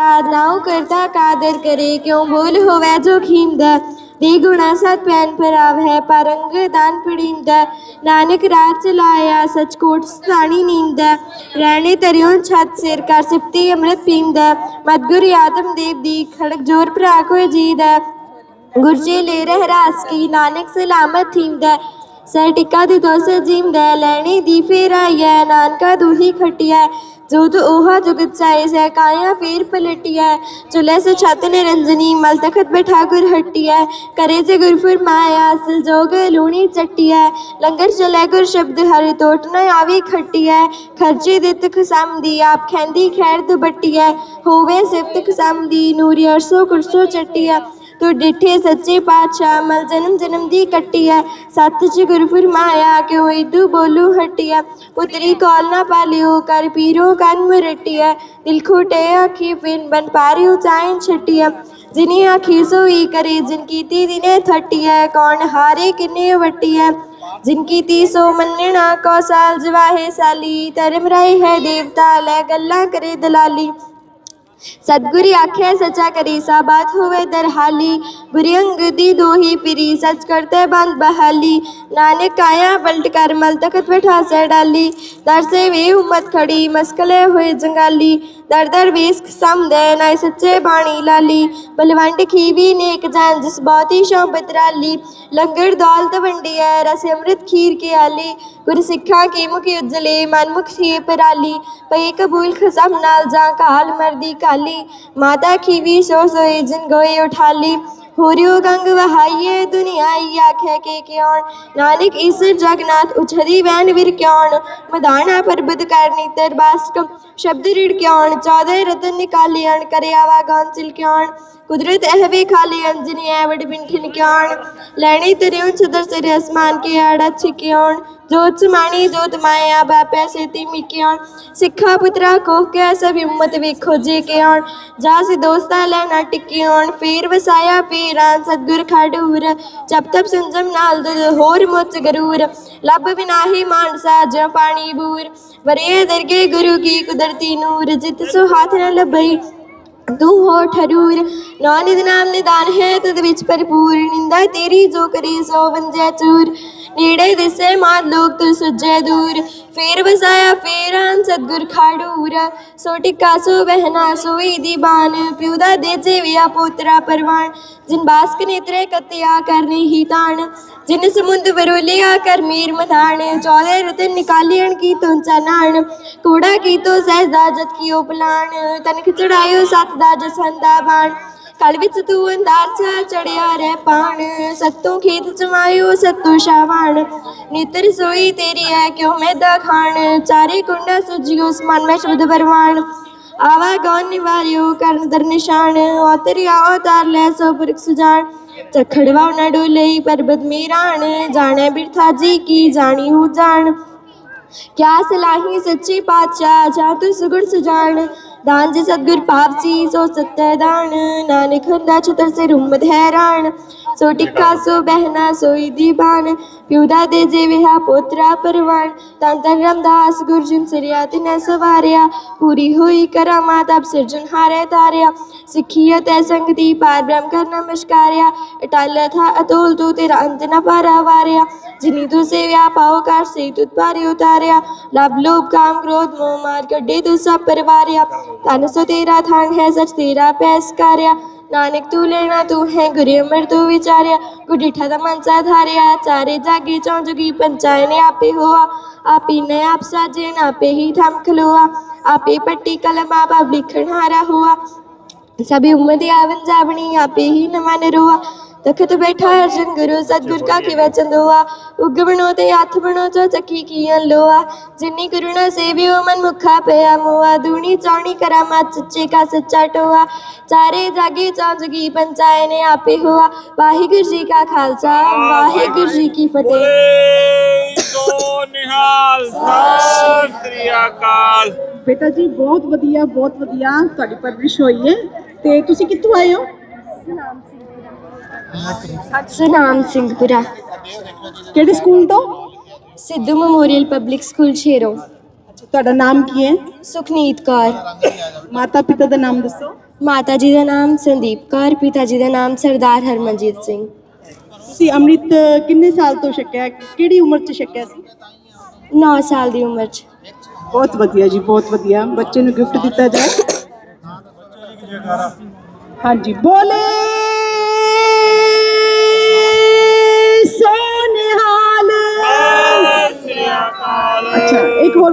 ਯਾਦ ਨਾਉ ਕਰਤਾ ਕਾਦਰ ਕਰੇ, ਕਿਉਂ ਬੋਲ ਹੋਵੇ ਜੋ ਖੀਮਦਾ ਦੇ? ਗੁਣਾ ਸਤ ਪੈਨ ਪਰਾਵ ਹੈ ਪਰੰਗ ਦਾਨ ਪੜੀਂਦਾ। ਨਾਨਕ ਰਾਤ ਚਲਾਇਆ ਸਚ ਕੋਟ ਸਤਾਣੀ ਨੀਂਦਾ। ਰਹਿਣੇ ਤਰਿਓ ਛਤ ਸਿਰ ਕਰ ਸਿਫਤੀ ਅੰਮ੍ਰਿਤ ਪੀਂਦਾ। ਮਦਗੁਰ ਆਦਮ ਦੇਵ ਦੀ ਖੜਕ ਜੋਰ ਭਰਾ ਕੋਈ ਜੀਦਾ। ਗੁਰਜੇ ਲੈ ਰਹਿ ਰਾਸ ਕੀ, ਨਾਨਕ ਸਲਾਮਤ ਥੀਂਦਾ। ਸਰ ਟਿੱਕਾ ਦੀ ਦੋਸ ਜਿੰਦਾ, ਲੈਣੀ ਦੀ ਫੇਰ ਆਇਆ, ਨਾਨਕਾ ਦੂਹੀ ਖਟਿਆ। ਜੋ ਤੋ ओहा जुगत चाहे सै काया फेर पलटिया चुले से छत निरंजनी मल तखत पे ठाकुर हटिया करे जे गुरफुर माया असल जोग लूणी चटिया लंगर चले गुर शब्द हरि तोट न आवी खटिया खर्चे दित खसम दी आप खैंदी खैर दुबटिया होवे सिफ्त खसम दी नूरी अरसो कुरसो चटिया ਤੂੰ ਡਿਠੇ ਸੱਚੇ ਪਾਤਸ਼ਾਹ, ਮਲ ਜਨਮ ਜਨਮ ਦੀ ਕੱਟਿਆ ਸੱਤ ਚ ਗੁਰ ਫਰਮਾਇਆ ਕਿ ਹੋਈ ਤੂੰ ਬੋਲੂ ਹਟਿਆ ਪੁੱਤਰੀ ਕੋਲ ਨਾ ਪਾਲਿਓ, ਕਰ ਪੀਰੋ ਕੰਨ ਮਰਟਿਆ ਦਿਲ ਖੋਟੇ ਆਖੀ ਫਿਨ ਬਨ ਪਾਰਿਓ ਚਾਇਨ ਛਟਿਆ ਜਿਨੀ ਆਖੀ ਸੋਈ ਕਰੇ, ਜਿਨ ਕੀਤੀ ਦਿਨੇ ਥਟਿਆ ਕੌਣ ਹਾਰੇ ਕਿਨੇ ਵਟਿਆ ਜਿਨ ਕੀਤੀ ਸੋ ਮੰਨਣਾ, ਕੋ ਸਾਲ ਜਵਾਹੇ ਸਾਲੀ। ਧਰਮ ਰਾਈ ਹੈ ਦੇਵਤਾ, ਲੈ ਗੱਲਾਂ ਕਰੇ ਦਲਾਲੀ। ਸਤਗੁਰੀ ਆਖੇ, ਸਚਾ ਕਰੀ ਸਾ ਬਾਤ ਹੋਵੇ ਦਰਹਾਲੀ। ਬੁਰੀਅੰਗ ਦੀ ਦੋਹੀ ਪਿਰੀ ਸੱਚ ਕਰਤੇ ਬੰਦ ਬਹਾਲੀ। ਨਾਨਕ ਕਾਇਆ ਬਲਟ ਕਰ ਮਲ ਤਖਤ ਬਿਠਾ ਸੇ ਡਾਲੀ। ਦਰ ਸੇ ਵੇ ਉਮਤ ਖੜੀ, ਮਸਕਲੇ ਹੋਏ ਜੰਗਾਲੀ। ਦਰ ਦਰ ਵੇਸਕ ਸਮਦੇ ਨਾਇ ਸੱਚੇ ਬਾਣੀ ਲਾਲੀ। ਬਲਵੰਡ ਖੀਵੀ ਨੇਕ ਜਨ ਜਿਸ ਬਹੁਤੀ ਸ਼ੋਭ ਬਤਰਾਲੀ। ਲੰਗਰ ਦੌਲਤ ਵੰਡੀ ਹੈ ਰਸ ਅੰਮ੍ਰਿਤ ਖੀਰ ਕੇ ਆਲੀ। ਗੁਰ ਸਿੱਖਾਂ ਕੀ ਮੁਖੀ ਉਜਲੇ, ਮਨਮੁਖ ਸੀ ਪਰਾਲੀ ਪਈ ਕਬੂਲ ਖਸਮ ਨਾਲ ਜਾਂ ਕਾਲ ਮਰਦੀ ਕਾਲੀ। ਮਾਤਾ ਖੀਵੀ ਸੋ ਸੋਏ, ਜਿਨ ਗੋਏ ਉਠਾਲੀ। ਹੋਰਿਓ ਗੰਗ ਵਹਾਈਏ ਦੁਨੀਆਈ ਆਖੇ ਕੇ ਕਿਉਣ ਨਾਨਕ ਇਸ ਜਗਨਾਥ ਉਛਰੀ ਵੈਨ ਵਿਰ ਕਿਉਣ ਮਦਾਨਾ ਪਰਬਤ ਕਰਨੀ ਤਰਬਾਸਕ ਸ਼ਬਦ ਰਿੜ ਕਿਉਣ ਚੌਦੇ ਰਤਨ ਨਿਕਾਲਿਆਣ ਕਰਿਆਵਾ ਗਾਂਚਿਲ ਕਿਉਣ ਕੁਦਰਤ ਅਹਵੇ ਖਾਲੇ ਅੰਜਨੀ ਐਵੜ ਬਿੰਠਿਨ ਕਿਉਣ ਲੈਣੀ ਤਰਿਉ ਛਦਰ ਸਿਰ ਅਸਮਾਨ ਕੇ ਆੜਾ ਛਿਕਿਉਣ ਜੋਤ ਸਮਾਣੀ, ਜੋਤ ਮਾਇਆ ਬਾਪੈ ਸੇ ਤਿਮੀ ਸਿੱਖਾ ਪੁੱਤਰਾ ਕੋਹ ਕੇ ਸਭ ਉਮਤ ਵੇਖੋ ਜੇ ਕਿਉਣ। ਜਾ ਸੇ ਦੋਸਤਾ ਲੈਣਾ ਟਿਕਿਉਣ ਫੇਰ ਵਸਾਇਆ, ਫੇਰਾਂ ਸਤਗੁਰ ਖੜੂਰ ਜਪ ਤਪ ਸੰਜਮ ਨਾਲ ਦੁਧ ਹੋਰ ਮੁੱਚ ਗਰੂਰ। ਲੱਭ ਵਿਨਾਹੀ ਮਾਨਸਾ ਜ ਪਾਣੀ ਬੂਰ। ਵਰੇ ਦਰਗੇ ਗੁਰੂ ਕੀ ਕੁਦਰਤੀ ਨੂਰ। ਜਿਤ ਸੋ ਹੱਥ ਨ ਲੱਭਈ। ਤੂੰ ਹੋ ਠਰੂਰ ਨਾਨਕ ਨਾਮ ਨਿਦਾਨ ਹੈ, ਤਦ ਵਿੱਚ ਭਰਪੂਰ ਨਿੰਦਾ ਤੇਰੀ ਜੋ ਕਰੀ ਸੋ ਵੰਜੈ ਚੂਰ। ਨੇੜੇ ਦਿਸੇ ਮਾਰ ਲੋਕ ਤੂੰ ਸੁਜੈ ਦੂਰ। ਫੇਰ ਵਸਾਇਆ, ਫੇਰਾਂ ਸਤਗੁਰ ਖਾੜੂਰ। ਸੋ ਟਿਕਾ, ਸੋ ਬਹਿਨਾ ਸੋਈ ਦੀ ਬਾਨ ਪਿਉ ਦਾ ਦੇ ਜੀਵਿਆ ਪੋਤਰਾ ਪਰਵਾਨ। ਜਿਨ ਬਾਸਕ ਨੇਤਰੇ ਕਤਿਆ ਕਰਨੇ ਹੀ ਤਾਣ। ਜਿਨ ਸਮੁੰਦ ਵਰੋਲਿਆ ਕਰ ਮੀਰ ਮਧਾਣ ਚੌਦੇ ਰਤਨ ਨਿਕਾਲਿයਣ ਕੀ ਤੁੰ ਚਨਾਣ ਕੋੜਾ ਕੀ ਤੋ ਸਹਿਜਦਾ ਜਤ ਕੀ ਉਪਲਾਣ ਤਨ ਖਿਚੜਾਇਓ ਸਤ ਦਾ ਜਸੰਦਾ ਬਾਣ। ਕਲ ਵਿੱਚ ਤੂੰ ਅੰਦਾਰ ਚੜਿਆ ਰਹਿ ਪਾਣ। ਸਤੋਂ ਖੇਤ ਚਮਾਇਓ ਸਤੋਂ ਸ਼ਾਵਾਣ ਨਿਤਰ ਸੋਈ ਤੇਰੀ ਹੈ ਕਿਉ ਮੈਦਾ ਖਾਣ ਚਾਰੇ ਕੁੰਡਾ ਸੁਜਿਓ ਸਮਾਨ ਮੈਂ ਸ਼ਬਦ ਬਰਵਾਨ ਆਵਾ ਗੌਨ ਨਿਵਾਰਿਓ ਕਰਨ ਦਰ ਨਿਸ਼ਾਨ। ਉਤਰਿਆ ਉਤਾਰ ਲੈ ਸੋ ਪੁਰਖ ਸੁਜਾਨ ਚਖੜਵਾ ਨਾ ਡੋਲਈ ਪਰਬਤ ਮੇਰਾਣ। ਜਾਣੈ ਬਿਰਥਾ ਜੀ ਕੀ ਜਾਣੀ ਹੂੰ ਜਾਣ। ਕਿਆ ਸਲਾਹੀ ਸੱਚੀ ਪਾਤਸ਼ਾਹ ਜਾ ਤੂੰ ਸੁਗੁਣ ਸੁਜਾਨ ਦਾਨ ਜੀ ਸਤਗੁਰ ਪਾਪ ਜੀ ਸੋ ਸਤੈ ਦਾਨ। ਨਾਨਕ ਹੁੰਦਾ ਛਤਰ ਸੇ ਰੁਮਤ ਹੈਰਾਨ ਸੋ ਟਿੱਕਾ ਸੋ ਬਹਿਨਾ ਸੋਈ ਦੀਵਾਨ। ਪਿਉਦਾ ਦੇ ਜੇ ਵਿਹਾ ਪੋਤਰਾ ਪਰਵਾਨ। ਤਨ ਤਨ ਰਮਦਾਸ ਗੁਰਜਨ ਸਿਰਿਆ ਤਿਨੈ ਸਵਾਰਿਆ। ਪੂਰੀ ਹੋਈ ਕਰਾਮਾਤ ਅਬ ਸਿਰਜਨ ਹਾਰੇ ਤਾਰਿਆ। ਸਿੱਖੀਅਤ ਐ ਸੰਗਤੀ ਪਾਰ ਬ੍ਰਹਮ ਕਰ ਨਮਸਕਾਰਿਆ। ਅਟਲ ਥਾ ਅਤੋਲ ਤੂੰ ਤੇਰਾ ਅੰਤ ਨ ਪਾਰਾ ਵਾਰਿਆ। ਜਿਨੀ ਤੂੰ ਸੇਵਿਆ ਪਾਉ ਕਰ ਸੇ ਤੁਤ ਪਾਰੇ ਉਤਾਰਿਆ। ਲਬ ਲੋਭ ਕਾਮ ਕ੍ਰੋਧ ਮੋਹ ਮਾਰ ਕੱਢੇ ਤੂੰ ਸਭ ਪਰਵਾਰਿਆ। ਤਨ ਸੋ ਤੇਰਾ ਥਾਨ ਹੈ ਸਚ ਤੇਰਾ ਪੈਸ ਕਾਰਿਆ। ਨਾਨਕ ਤੂੰ ਲੈਣਾ, ਤੂੰ ਹੈ ਗੁਰੇ ਅਮਰ, ਤੂੰ ਵਿਚਾਰਿਆ। ਗੁਡੀਠਾ ਦਾ ਮਨਸਾ ਧਾਰਿਆ, ਚਾਰੇ ਜਾਗੇ ਚੌਂ ਜੁਗੀ ਪੰਚਾਇ ਨੇ ਆਪੇ ਹੋਆ। ਆਪੀ ਨੇ ਆਪ ਸਾਜੇ, ਨਾ ਆਪੇ ਹੀ ਥਮ ਖਲੋਆ। ਆਪੇ ਪੱਟੀ ਕਲਮ ਆਪ ਆਪ ਲਿਖਣ ਹਾਰਾ ਹੁਆ। ਸਭੀ ਉਮਦ ਆਵਨ ਜਾਵਣੀ, ਆਪੇ ਹੀ ਨਮਨ ਰੋਆ। ਤਖਤ ਬੈਠਾ ਅਰਜਨ ਗੁਰੂ ਸਤਗੁਰ ਕਾ ਕੀ ਵਚਨ ਦੋਆ ਉਗ ਬਣੋ ਤੇ ਹੱਥ ਬਣੋ ਚੋ ਚੱਕੀ ਕੀਆਂ ਲੋਆ ਜਿਨੀ ਕਰੁਣਾ ਸੇਵਿਓ ਮਨ ਮੁਖਾ ਪਿਆ ਮੋਆ ਦੂਣੀ ਚੌਣੀ ਕਰਾਮਾਤ ਸੱਚੇ ਕਾ ਸੱਚਾ ਟੋਆ। ਚਾਰੇ ਜਾਗੇ ਚੌਂਜਗੀ ਪੰਚਾਇ ਨੇ ਆਪੇ ਹੋਆ। ਵਾਹਿਗੁਰੂ ਜੀ ਕਾ ਖਾਲਸਾ ਵਾਹਿਗੁਰੂ ਜੀ ਕੀ ਫਤਿਹ। ਬੋਲੇ ਸੋ ਨਿਹਾਲ ਸਤਿ ਸ੍ਰੀ ਅਕਾਲ। ਬੇਟਾ ਜੀ ਬਹੁਤ ਵਧੀਆ ਬਹੁਤ ਵਧੀਆ। ਤੁਹਾਡੀ ਪਰਵਰਿਸ਼ ਹੋਈ ਹੈ। ਤੇ ਤੁਸੀਂ ਕਿੱਥੋਂ ਆਏ ਹੋ? ਸੁਨਾਮ ਸਿੰਘਪੁਰਾ ਕਿਹੜੇ ਸਕੂਲ ਤੋਂ Sidhu memorial public school Shero ਤੁਹਾਡਾ ਨਾਮ ਕੀ ਹੈ ਸੁਖਨੀਤ ਕੌਰ ਮਾਤਾ ਪਿਤਾ ਦਾ ਨਾਮ ਦੱਸੋ ਮਾਤਾ ਜੀ ਦਾ ਨਾਮ ਸੰਦੀਪ ਕੌਰ ਪਿਤਾ ਜੀ ਦਾ ਨਾਮ ਸਰਦਾਰ ਹਰਮਨਜੀਤ ਸਿੰਘ ਤੁਸੀਂ ਅੰਮ੍ਰਿਤ ਕਿੰਨੇ ਸਾਲ ਤੋਂ ਛਕਿਆ ਕਿਹੜੀ ਉਮਰ 'ਚ ਛਕਿਆ ਸੀ 9 ਸਾਲ ਦੀ ਉਮਰ 'ਚ ਬਹੁਤ ਵਧੀਆ ਜੀ ਬਹੁਤ ਵਧੀਆ ਬੱਚੇ ਨੂੰ ਗਿਫਟ ਦਿੱਤਾ ਜਾਏ ਹਾਂਜੀ ਬੋਲੇ এইটুকুর